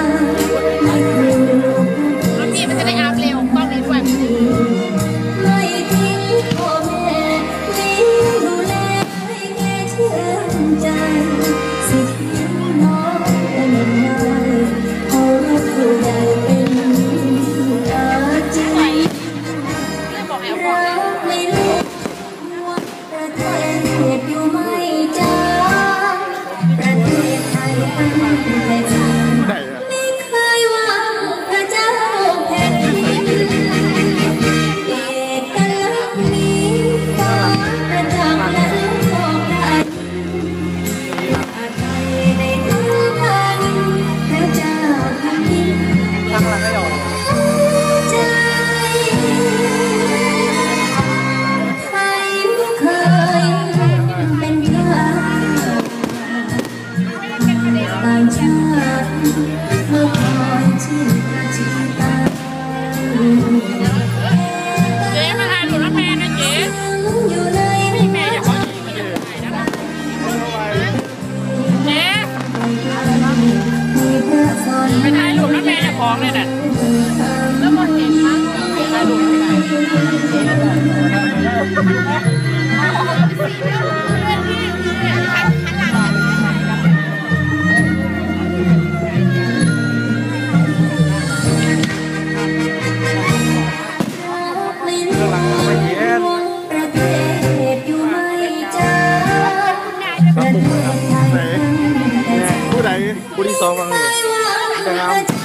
time ม่คนล่ะเอาเดี๋ยวผู้ใดผู้ที่สองฟังเลยแต่งามพระเจ้าแผ่นดินใจไทยไม่ ผู้ที่สองฟังเคยเป็น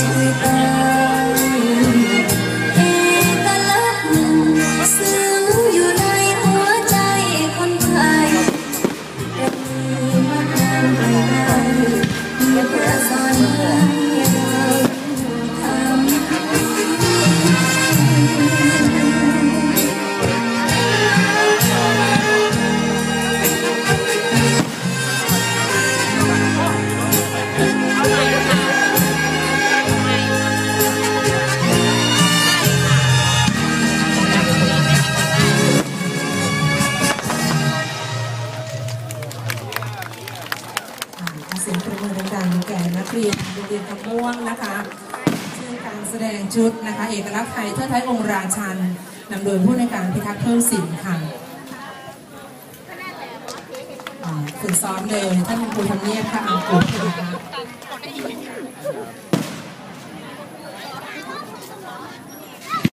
ชียร์ สียงประมือดังๆแก่นักเรียนโรงเรียนคำม่วงนะคะชื่อการแสดงชุดนะคะ เอกลักษณ์ไทยเทิดไทยองค์ราชันนำโดยผู้ในการพิทักษ์เพิ่มสินค่ะอ่าฝึกซ้อมเลยท่านครูทำเนียบค่ะอังกฤษนะคะ